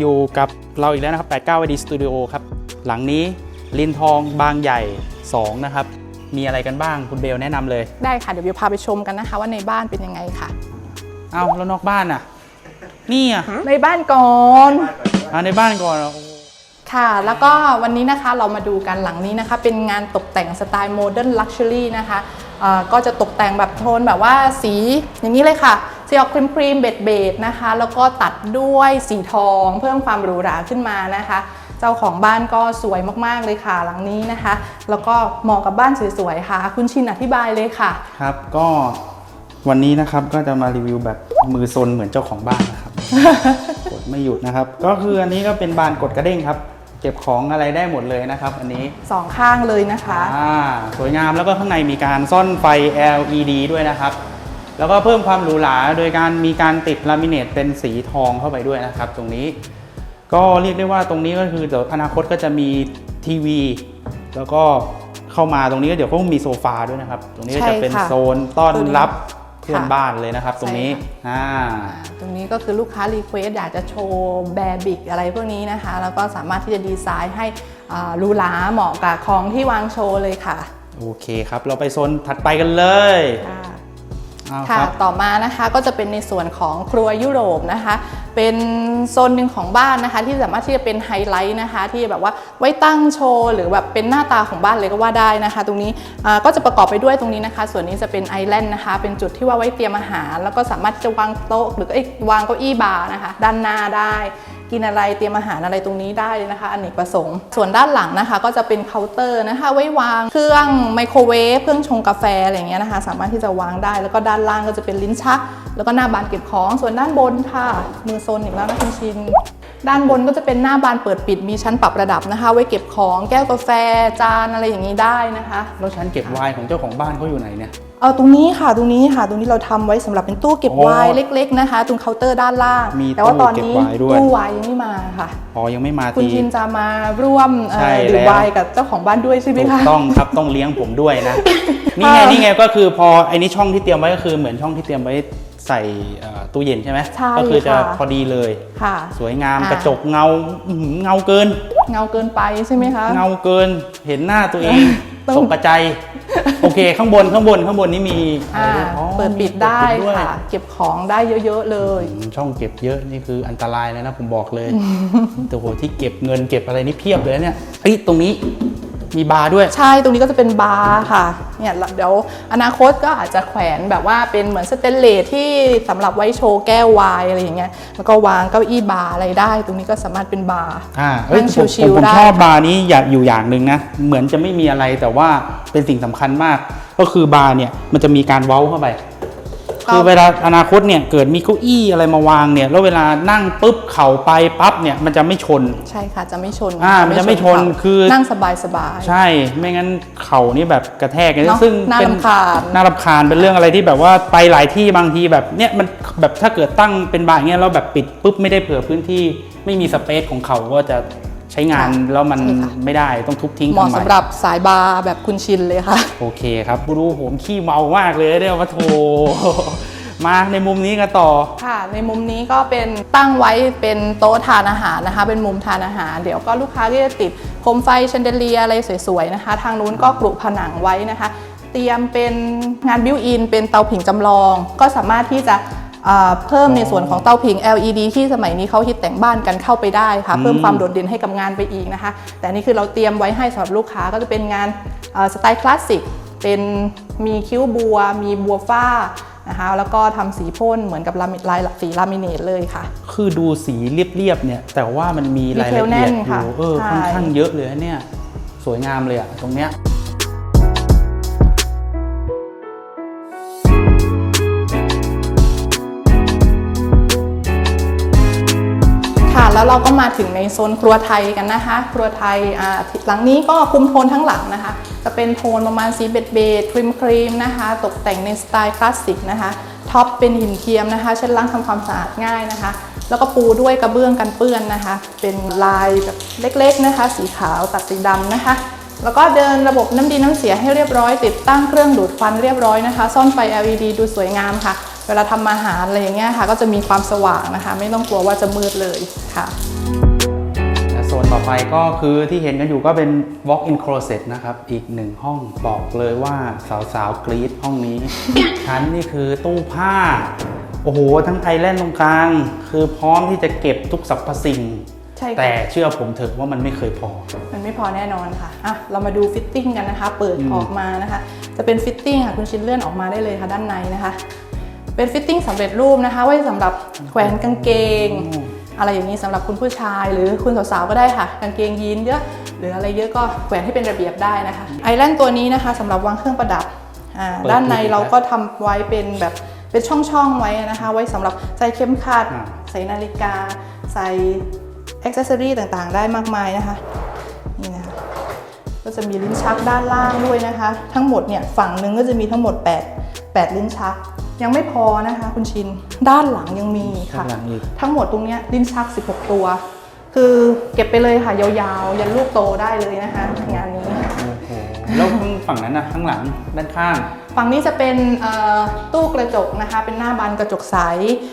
ก็อยู่กับเราอีกแล้วนะครับ 89 ID Studio ครับ หลังนี้ลินทองบางใหญ่ 2 นะครับ มีอะไรกันบ้างคุณเบลแนะนำเลย ได้ค่ะ เดี๋ยววิวพาไปชมกันนะคะ ว่าในบ้านเป็นยังไงค่ะ เอ้าแล้วนอกบ้านอะ นี่อะในบ้านก่อนอ่าในบ้านก่อนอะโอ้ค่ะ แล้วก็วันนี้นะคะเรามาดูกันหลังนี้นะคะ เป็นงานตกแต่งสไตล์โมเดิร์นลักชัวรี่นะคะเอ่อก็จะตกแต่งแบบโทนแบบว่าสีอย่างนี้เลยค่ะ สีออกครีมครีมเบดเบดๆนะคะ แล้วก็ตัดด้วยสีทองเพิ่มความหรูหราขึ้นมานะคะ เจ้าของบ้านก็สวยมากๆเลยค่ะหลังนี้นะคะ แล้วก็เหมาะกับบ้านสวยๆค่ะ คุณชินอธิบายเลยค่ะครับ ก็วันนี้นะครับก็จะมารีวิวแบบมือซนเหมือนเจ้าของบ้านนะครับ กดไม่หยุดนะครับ ก็คืออันนี้ก็เป็นบานกดกระเด้งครับ เก็บของอะไรได้หมดเลยนะครับ อันนี้สองข้างเลยนะคะอ่าสวยงามแล้วก็ข้างในมีการซ่อนไฟ LED ด้วยนะครับ แล้วก็เพิ่มความหรูหราโดยการมีการติดลามิเนตเป็นสีทองเข้าไปด้วยนะครับ ตรงนี้ก็เรียกได้ว่าตรงนี้ก็คือเดี๋ยวอนาคตก็จะมีทีวี แล้วก็เข้ามาตรงนี้ก็เดี๋ยวก็มีโซฟาด้วยนะครับ ตรงนี้ก็จะเป็นใช่ค่ะโซนต้อนตัวนี้รับเพื่อนค่ะบ้านเลยนะครับ ตรงนี้ใช่อ่าตรงนี้ก็คือลูกค้ารีเควสอยากจะโชว์แบบิกอะไรพวกนี้นะคะ แล้วก็สามารถที่จะดีไซน์ให้อ่าหรูหราเหมาะกับของที่วางโชว์เลยค่ะ โอเคครับ เราไปโซนถัดไปกันเลย ค่ะต่อมานะคะก็จะเป็นในส่วนของครัวยุโรปนะคะ เป็นโซนหนึ่งของบ้านนะคะ ที่สามารถที่จะเป็นไฮไลท์นะคะ ที่แบบว่าไว้ตั้งโชว์ หรือแบบเป็นหน้าตาของบ้านเลยก็ว่าได้นะคะ ตรงนี้ก็จะประกอบไปด้วยตรงนี้นะคะ ส่วนนี้จะเป็นไอแลนด์นะคะ เป็นจุดที่ว่าไว้เตรียมอาหาร แล้วก็สามารถที่จะวางโต๊ะหรือวางเก้าอี้บาร์นะคะ ด้านหน้าได้ กินอะไรเตรียมอาหารอะไรตรงนี้ได้เลยนะคะอเนกประสงค์ ส่วนด้านหลังนะคะ ก็จะเป็นเคาน์เตอร์นะคะ ไว้วางเครื่องไมโครเวฟเครื่องชงกาแฟอะไรอย่างเงี้ยนะคะ สามารถที่จะวางได้ แล้วก็ด้านล่างก็จะเป็นลิ้นชัก แล้วก็หน้าบานเก็บของ ส่วนด้านบนค่ะ มือโซนอีกแล้วนะคุณชินด้านบนก็จะเป็นหน้าบานเปิดปิดมีชั้นปรับระดับนะคะ ไว้เก็บของแก้วกาแฟจานอะไรอย่างนี้ได้นะคะ แล้วชั้นเก็บไวน์ของเจ้าของบ้านเขาอยู่ไหนเนี่ย เอาตรงนี้ค่ะตรงนี้ค่ะ ตรงนี้เราทำไว้สำหรับเป็นตู้เก็บโอ้ไวน์เล็ก ๆนะคะ ตรงเคาน์เตอร์ด้านล่างมีแต่ว่าตอนนี้ตู้เก็บไวน์ด้วยตู้ไวน์ยังไม่มาค่ะอ๋อยังไม่มาคุณทีชินจะมาร่วมเอ่อใช่ดื่มแล้วไวน์กับเจ้าของบ้านด้วยใช่ไหมถูกคะต้องครับต้องเลี้ยงผมด้วยนะนี่ไงค่ะนี่ไงก็คือพอไอ้นี่ช่องที่เตรียมไว้ก็คือเหมือนช่องที่เตรียมไว้ใส่เอ่อตู้เย็นใช่ไหมใช่ก็คือจะค่ะพอดีเลยค่ะ สวยงามอ่ากระจกเงาอื้อหือเงาเกิน เงาเกินไปใช่ไหมคะ เงาเกินเห็นหน้าตัวเอง ต้องตกกระใจายโอเค ข้างบนข้างบนข้างบนนี่มีอ่าอะไรด้วยอ๋อเปิดปิดมีได้เปิด้วยค่ะเก็บของได้เยอะๆเลย อืมช่องเก็บเยอะนี่คืออันตรายเลยนะผมบอกเลยแต่โหที่เก็บเงินเก็บอะไรนี่เพียบเลยนะเนี่ยเฮ้ยตรงนี้ มีบาร์ด้วย ใช่ตรงนี้ก็จะเป็นบาร์ค่ะเนี่ยเดี๋ยวอนาคตก็อาจจะแขวนแบบว่าเป็นเหมือนสเตนเลสที่สำหรับไว้โชว์แก้วไวน์อะไรอย่างเงี้ยแล้วก็วางเก้าอี้บาร์อะไรได้ ตรงนี้ก็สามารถเป็นบาร์อ่าเอ้ยนั่งผมชิลๆผมได้ชอบบาร์นี้อยากอยู่อย่างหนึ่งนะเหมือนจะไม่มีอะไรแต่ว่าเป็นสิ่งสำคัญมาก ก็คือบาร์เนี่ยมันจะมีการเว้าเข้าไป คือเวลาอนาคตเนี่ยเกิดมีเก้าอี้อะไรมาวางเนี่ยแล้วเวลานั่งปุ๊บเข่าไปปั๊บเนี่ยมันจะไม่ชน ใช่ค่ะจะไม่ชนอ่ามันจะไม่ชนเข่าคือนั่งสบายสบายๆใช่ไม่งั้นเข่านี่แบบกระแทกกันเนอะซึ่งน่าเป็นรำคาญน่ารำคาญเป็นเรื่องอะไรที่แบบว่าไปหลายที่บางทีแบบเนี่ยมันแบบถ้าเกิดตั้งเป็นบาร์อย่างเงี้ยแล้วแบบปิดปุ๊บไม่ได้เผื่อพื้นที่ไม่มีสเปซของเขาก็จะ ใช้งานค่ะแล้วมันใช่ค่ะไม่ได้ต้องทุบทิ้งเหมาะทำใหม่สำหรับสายบาร์แบบคุณชินเลยค่ะ โอเคครับดูผมขี้เมามากเลยเนี่ยว่าโถมาในมุมนี้กันต่อค่ะ ในมุมนี้ก็เป็นตั้งไว้เป็นโต๊ะทานอาหารนะคะ เป็นมุมทานอาหาร เดี๋ยวก็ลูกค้าที่จะติดโคมไฟแชนเดเลียอะไรสวยๆนะคะ ทางนู้นก็กรุผนังไว้นะคะ เตรียมเป็นงานบิวอินเป็นเตาผิงจำลอง ก็สามารถที่จะ เอ่อเพิ่มในส่วนของเตาผิง LED ที่สมัยนี้เขาฮิตแต่งบ้านกันเข้าไปได้ค่ะ เพิ่มความโดดเด่นให้กับงานไปอีกนะคะ แต่อันนี่คือเราเตรียมไว้ให้สำหรับลูกค้าก็จะเป็นงานเอ่อสไตล์คลาสสิกเป็นมีคิ้วบัว มีบัวฝ้านะคะแล้วก็ทำสีพ่นเหมือนกับลามิลายสีลามิเนตเลยค่ะ คือดูสีเรียบๆเนี่ยแต่ว่ามันมีรายละดีเทลแน่เอียดนอค่ะยู่เออใช่ค่อนข้างเยอะเลยนะเนี่ย สวยงามเลยอะตรงเนี้ย แล้วเราก็มาถึงในโซนครัวไทยกันนะคะ ครัวไทยหลังนี้ก็คุมโทนทั้งหลังนะคะ จะเป็นโทนประมาณสีเบจเบจครีมครีมนะคะ ตกแต่งในสไตล์คลาสสิกนะคะท็อปเป็นหินเทียมนะคะเช็ดล้างทำความสะอาดง่ายนะคะ แล้วก็ปูด้วยกระเบื้องกันเปื้อนนะคะ เป็นลายแบบเล็กๆนะคะ สีขาวตัดสีดำนะคะแล้วก็เดินระบบน้ำดีน้ำเสียให้เรียบร้อย ติดตั้งเครื่องดูดควันเรียบร้อยนะคะ ซ่อนไฟ LED ดูสวยงามค่ะ เวลาทำอาหารอะไรอย่างเงี้ยค่ะ ก็จะมีความสว่างนะคะ ไม่ต้องกลัวว่าจะมืดเลยค่ะและโซนต่อไปก็คือที่เห็นกันอยู่ก็เป็น walk-in closet นะครับ อีกหนึ่งห้องบอกเลยว่าสาวๆกรี๊ดห้องนี้ ชั้นนี่คือตู้ผ้า โอ้โห ทั้งไอแลนด์ตรงกลาง คือพร้อมที่จะเก็บทุกสรรพสิ่ง ใช่ค่ะ แต่เชื่อผมเถอะว่ามันไม่เคยพอ มันไม่พอแน่นอนค่ะ อะ เรามาดูฟิตติ้งกันนะคะ เปิดอืม ออกมานะคะ จะเป็นฟิตติ้งค่ะ คุณชินเลื่อนออกมาได้เลยค่ะด้านในนะคะ เป็นฟิตติ้งสำเร็จรูปนะคะ ไว้สำหรับแขวนกางเกง อะไรอย่างนี้สำหรับคุณผู้ชาย หรือคุณสาวๆก็ได้ค่ะ กางเกงยีนเยอะหรืออะไรเยอะก็แขวนให้เป็นระเบียบได้นะคะ ไอแลนด์ตัวนี้นะคะสำหรับวางเครื่องประดับอ่าเปิดด้านในดูดีเราครับก็ทำไว้เป็นแบบเป็นช่องๆไว้นะคะ ไว้สำหรับใส่เข็มขัดอ่าใส่นาฬิกา ใส่อ็อกเซอรี่ต่างๆ ได้มากมายนะคะนี่นะคะก็จะมีลิ้นชักด้านล่างด้วยนะคะ ทั้งหมดเนี่ยฝั่งหนึ่งก็จะมีทั้งหมด 8 8 ลิ้นชัก ยังไม่พอนะคะคุณชิน ด้านหลังยังมีค่ะ ด้านหลังอีก ทั้งหมดตรงเนี้ยลิ้นชัก 16 ตัว คือเก็บไปเลยค่ะ ยาวๆ ยันลูกโตได้เลยนะคะ งานนี้ โอ้โหแล้วฝั่งนั้นนะข้างหลังด้านข้าง ฝั่งนี้จะเป็นเอ่อตู้กระจกนะคะ เป็นหน้าบานกระจกใส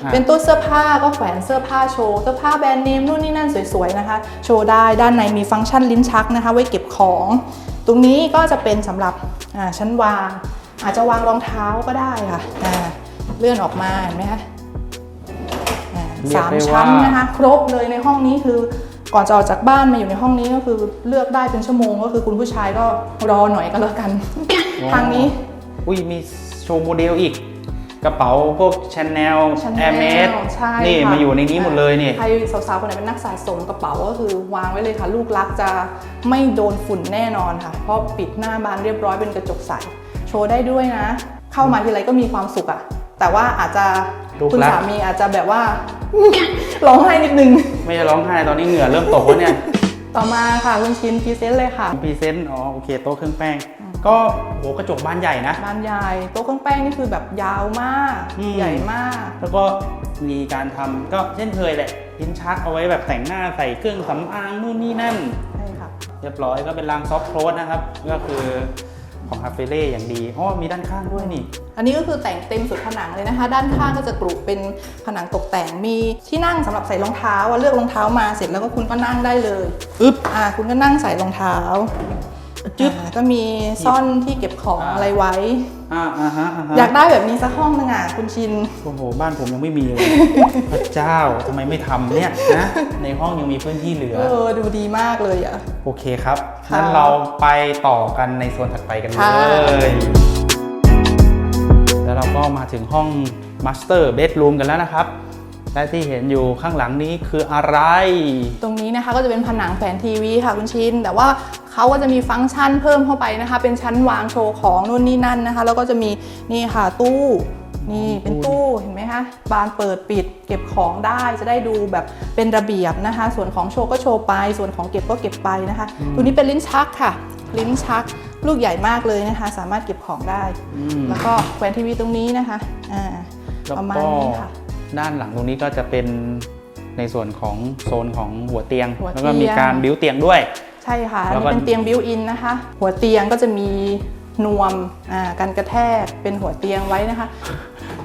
อ่าเป็นตู้เสื้อผ้าก็แขวนเสื้อผ้าโชว์เสื้อผ้าแบรนด์เนมนู่นนี่นั่นสวยๆนะคะ โชว์ได้ด้านในมีฟังก์ชันลิ้นชักนะคะ ไว้เก็บของ ตรงนี้ก็จะเป็นสำหรับอ่าชั้นวาง อาจจะวางรองเท้าก็ได้ค่ะอ่าเลื่อนออกมาเห็นไหมคะอ่าเรียกสามได้ว่าชั้นนะคะ ครบเลยในห้องนี้คือก่อนจะออกจากบ้านมาอยู่ในห้องนี้ก็คือเลือกได้เป็นชั่วโมงก็คือคุณผู้ชายก็รอหน่อยก็แล้วกัน ทางนี้ อุ้ยมีโชว์โมเดลอีก กระเป๋าพวกช n แนล Chanel แอร์เมสใช่นี่ค่ะมาอยู่ในนี้หมดเลยนี่ใครสาวๆคนไหนเป็นนักสะสมกระเป๋าก็คือวางไว้เลยค่ะ ลูกรักจะไม่โดนฝุ่นแน่นอนค่ะ เพราะปิดหน้าบานเรียบร้อยเป็นกระจกใส โชว์ได้ด้วยนะ เข้ามาทีไรก็มีความสุขอะแต่ว่าอาจจะลูกรักคุณสามีอาจจะแบบว่าร้องไห้นิดนึง ไม่ใช่ร้องไห้ตอนนี้เหงื่อเริ่มตกแล้วเนี่ย ต่อมาค่ะคุณชินพรีเซนต์เลยค่ะพรีเซนต์อ๋อโอเคโต๊ะเครื่องแป้ง ก็โหกระจกบานใหญ่นะบานใหญ่โต๊ะเครื่องแป้งนี่คือแบบยาวมากอืมใหญ่มาก แล้วก็มีการทำก็เช่นเคยแหละลิ้นชักเอาไว้แบบแต่งหน้าใส่เครื่องสำอางนู่นนี่นั่นใช่ค่ะเรียบร้อยก็เป็นรางซอฟต์โคลสนะครับ ก็คือ ของฮาเฟเล่อย่างดีอ๋อมีด้านข้างด้วยนี่ อันนี้ก็คือแต่งเต็มสุดผนังเลยนะคะ ด้านข้างก็จะกรุเป็นผนังตกแต่งมีที่นั่งสำหรับใส่รองเท้าอะเลือกรองเท้ามาเสร็จแล้วก็คุณก็นั่งได้เลยอึ๊บอ่าคุณก็นั่งใส่รองเท้าจึ๊บอ่าก็มีซ่อนที่เก็บของอ่าอะไรไว้ อ่าอ่าฮะอ่าฮะอยากได้แบบนี้สักห้องนึงอะคุณชิน โอ้โห บ้านผมยังไม่มีเลย พระเจ้าทำไมไม่ทำเนี่ยนะ ในห้องยังมีพื้นที่เหลือ เออ ดูดีมากเลยอะ โอเคครับค่ะงั้นเราไปต่อกันในส่วนถัดไปกันเลค่ะ ย แล้วเราก็มาถึงห้อง Master Bedroom กันแล้วนะครับ และที่เห็นอยู่ข้างหลังนี้คืออะไร ตรงนี้นะคะก็จะเป็นผนังแผนทีวีค่ะคุณชิน แต่ว่า เขาก็จะมีฟังก์ชันเพิ่มเข้าไปนะคะ เป็นชั้นวางโชว์ของนู่นนี่นั่นนะคะ แล้วก็จะมีนี่ค่ะตู้นี่เป็นตู้เห็นไหมคะบานเปิดปิดเก็บของได้จะได้ดูแบบเป็นระเบียบนะคะ ส่วนของโชว์ก็โชว์ไป ส่วนของเก็บก็เก็บไปนะคะ ตัวนี้เป็นลิ้นชักค่ะ ลิ้นชักลูกใหญ่มากเลยนะคะ สามารถเก็บของได้อืมแล้วก็แขวนทีวีตรงนี้นะคะอ่าแล้วประมาณก็นี้ค่ะด้านหลังตรงนี้ก็จะเป็นในส่วนของโซนของหัวเตียงหัวเตียงแล้วก็มีการบิ้วเตียงด้วย ใช่ค่ะอันแล้วนี้ก็เป็นเตียงบิวอินนะคะ หัวเตียงก็จะมีนวมอ่ากันกระแทกเป็นหัวเตียงไว้นะคะ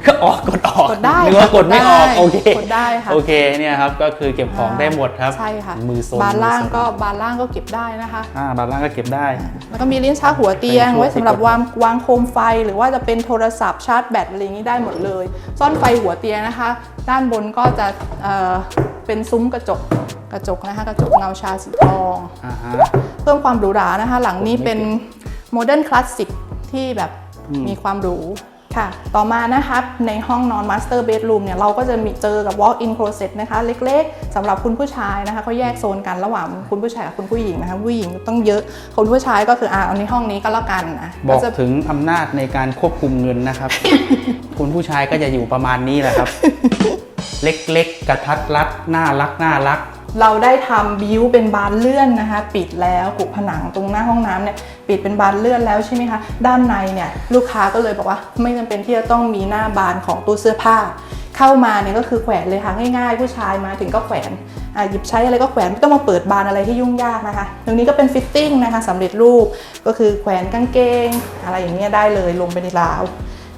ก็ออกกดออกกดได้หรือว่ากดไม่ออกกดได้โอเคกดได้ค่ะโอเคเนี่ยครับก็คือเก็บของได้หมดครับ ใช่ค่ะมือโซนบานล่างมือโซนก็บานล่างก็เก็บได้นะคะอ่าบานล่างก็เก็บได้ แล้วก็มีลิ้นชักหัวเตียงเป็นช่วงไว้สำหรับที่กดวางวางโคมไฟ หรือว่าจะเป็นโทรศัพท์ชาร์จแบตอะไรอย่างนี้ได้หมดเลย ซ่อนไฟหัวเตียงนะคะ ด้านบนก็จะเอ่อเป็นซุ้มกระจก กระจกนะคะกระจกเงาชาสีทองอ่าฮะ เพิ่มความหรูหรานะคะ หลังนี้เป็นโมเดิร์นคลาสสิกที่แบบอืม มีความหรูค่ะ ต่อมานะคะในห้องนอนมาสเตอร์เบดรูมเนี่ยเราก็จะมีเจอกับ walk-in closet นะคะ เล็กๆสำหรับคุณผู้ชายนะคะเขาแยกโซนกันระหว่างคุณผู้ชายกับคุณผู้หญิงนะคะผู้หญิงต้องเยอะคนผู้ชายก็คืออ่าเอาในห้องนี้ก็แล้วกันนะบอกจะ ถึงอำนาจในการควบคุมเงินนะครับ คุณผู้ชายก็จะอยู่ประมาณนี้แหละครับ เล็กๆ กระทัดรัดน่ารักน่ารัก เราได้ทำบิวเป็นบานเลื่อนนะคะ ปิดแล้วกุผนังตรงหน้าห้องน้ำเนี่ยปิดเป็นบานเลื่อนแล้วใช่ไหมคะ ด้านในเนี่ยลูกค้าก็เลยบอกว่าไม่จำเป็นที่จะต้องมีหน้าบานของตู้เสื้อผ้า เข้ามาเนี่ยก็คือแขวนเลยค่ะง่ายๆ ผู้ชายมาถึงก็แขวนอะหยิบใช้อะไรก็แขวนไม่ต้องมาเปิดบานอะไรที่ยุ่งยากนะคะตรงนี้ก็เป็นฟิตติ้งนะคะสำเร็จรูปก็คือแขวนกางเกง อะไรอย่างเงี้ยได้เลยลงไปในราว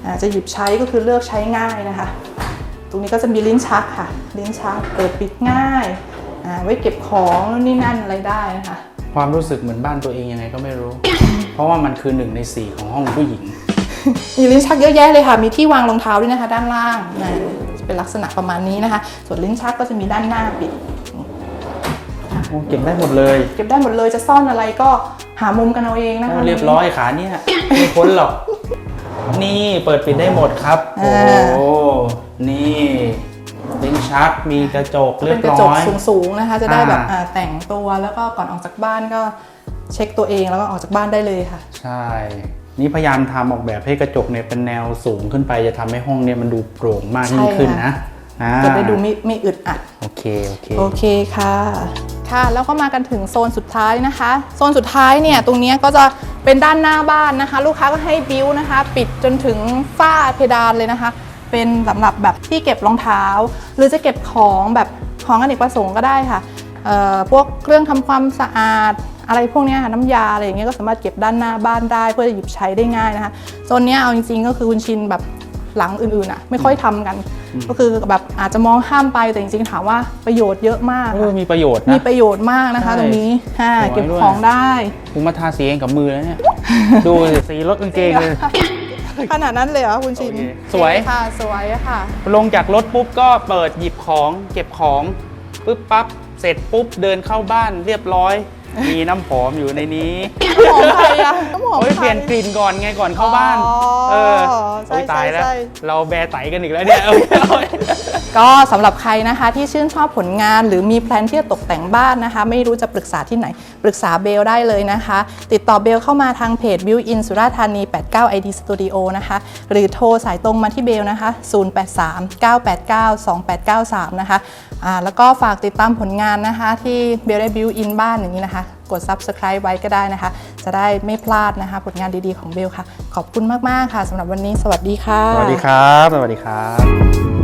อ่าจะหยิบใช้ก็คือเลือกใช้ง่ายนะคะ ตรงนี้ก็จะมีลิ้นชักค่ะ ลิ้นชักเปิดปิดง่าย ไว้เก็บของนู่นนี่นั่นอะไรได้นะคะความรู้สึกเหมือนบ้านตัวเองยังไงก็ไม่รู้ เพราะว่ามันคือหนึ่งในสี่ของห้องผู้หญิง มีลิ้นชักเยอะแยะเลยค่ะ มีที่วางรองเท้าด้วยนะคะ ด้านล่างนะจะเป็นลักษณะประมาณนี้นะคะ ส่วนลิ้นชักก็จะมีด้านหน้าปิดโอ้เก็บได้หมดเลย เก็บได้หมดเลยจะซ่อนอะไรก็หามุมกันเอาเองนะคะโอ้เรียบร้อยขาเนี่ยไม่พ้นหรอก นี่เปิดปิดได้หมดครับ โอ้โหนี่ลิ้น ชัก มีกระจกเรีเป็ยนบกระร้จกอยสูงๆนะคะ จะได้แบบอ่าอ่าแต่งตัวแล้วก็ก่อนออกจากบ้านก็เช็คตัวเองแล้วก็ออกจากบ้านได้เลยค่ะ ใช่ นี่พยายามทำออกแบบให้กระจกเนี่ยเป็นแนวสูงขึ้นไป จะทำให้ห้องเนี่ยมันดูโปร่งมากยิ่งขึ้นนะอ่าจะได้ดูไม่ไม่อึดอัด โอเค โอเค โอเคค่ะ ค่ะ แล้วก็มากันถึงโซนสุดท้ายนะคะ โซนสุดท้ายเนี่ย ตรงเนี้ยก็จะเป็นด้านหน้าบ้านนะคะ ลูกค้าก็ให้บิวนะคะ ปิดจนถึงฝ้าเพดานเลยนะคะ เป็นสำหรับแบบที่เก็บรองเท้า หรือจะเก็บของแบบของอเนกประสงค์ก็ได้ค่ะเอ่อพวกเครื่องทำความสะอาดอะไรพวกเนี้ยค่ะน้ำยาอะไรอย่างเงี้ยก็สามารถเก็บด้านหน้าบ้านได้ เพื่อจะหยิบใช้ได้ง่ายนะคะโซนเนี้ยเอาจริงๆ ก็คือคุณชินแบบหลังอื่นๆอะไม่ค่อยทำกัน ก็คือแบบอาจจะมองข้ามไปแต่จริงๆถามว่าประโยชน์เยอะมากเอค่ะอมีประโยชน์มีนะประโยชน์มากนะคะใช่ตรงนี้ค่ะสวยเก็บด้วยของได้ผมมาทาสีเองกับมือแล้วเนี่ยดูสิสีรถกางเกงเลย ขนาดนั้นเลยเหรอคุณชินโอเคสวย ค่ะ สวยอะค่ะ ลงจากรถปุ๊บก็เปิดหยิบของเก็บของปุ๊บปั๊บเสร็จปุ๊บเดินเข้าบ้านเรียบร้อย มีน้ำหอมอยู่ในนี้น้ำหอมใครอะน้ำหอมโอ้ยใคร เปลี่ยนกลิ่นก่อนไงก่อนเข้าบ้าน อ๋อเออใช่โอ้ยตายแล้ว ใช่เราแบร์ไตกันอีกแล้วเนี่ยเอาเอาก็สำหรับใครนะคะที่ชื่นชอบผลงานหรือมีแพลนที่จะตกแต่งบ้านนะคะ ไม่รู้จะปรึกษาที่ไหน ปรึกษาเบลได้เลยนะคะ ติดต่อเบลเข้ามาทางเพจ Build In สุราษฎร์ธานี 89 ID Studio นะคะ หรือโทรสายตรงมาที่เบลนะคะ 083 989 2893 นะคะอ่าแล้วก็ฝากติดตามผลงานนะคะ ที่เบลได้ Build In บ้านอย่างนี้นะคะ กด Subscribe ไว้ก็ได้นะคะ จะได้ไม่พลาดนะคะ ผลงานดีๆของเบลค่ะ ขอบคุณมาก ๆ ค่ะสำหรับวันนี้ สวัสดีค่ะ สวัสดีครับ สวัสดีครับ